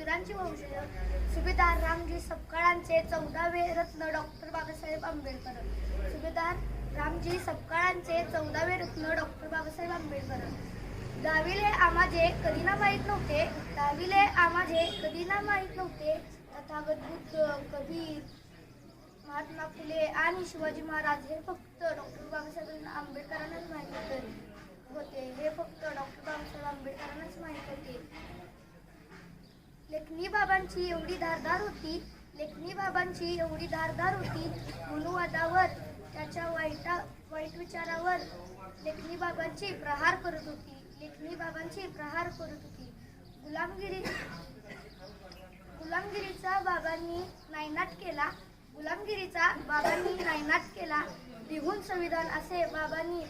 वीरांची वंशज सुभेदार रामजी सपकाळांचे चौदावे रत्न डॉक्टर बाबासाहेब आंबेडकर. सुभेदार रामजी सपकाळांचे चौदावे रत्न डॉक्टर बाबासाहेब आंबेडकर. दाविले आमाजे कधीना माहीत नव्हते. दाविले आमाजे कधीना माहीत नव्हते. तथागत बुद्ध कबीर महात्मा फुले आणि शिवाजी महाराज हे फक्त डॉक्टर बाबासाहेब आंबेडकरांना लेखनी बाबांची एवढी धारदार होती लेखनी बाबांची एवढी धारदार होती गुणवादावर त्याच्या वाईटा वाईट विचारावर लेखनी बाबांची प्रहार करत होती लेखनी बाबांची प्रहार करत होती. गुलामगिरी गुलामगिरीचा बाबांनी नायनाट केला गुलामगिरीचा बाबांनी नायनाट केला बिहून संविधान असे बाबांनी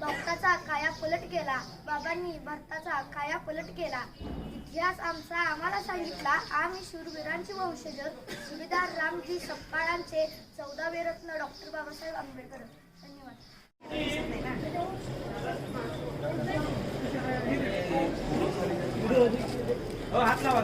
भारताचा काया पलट केला. बाबांनी भारताचा काया पलट केला. इतिहास आमचा आम्हाला सांगितला आम्ही शूरवीरांची वंशज. सुभेदार रामजी सप्पाळांचे चौदावे रत्न डॉक्टर बाबासाहेब आंबेडकर. धन्यवाद. हो, हात लावा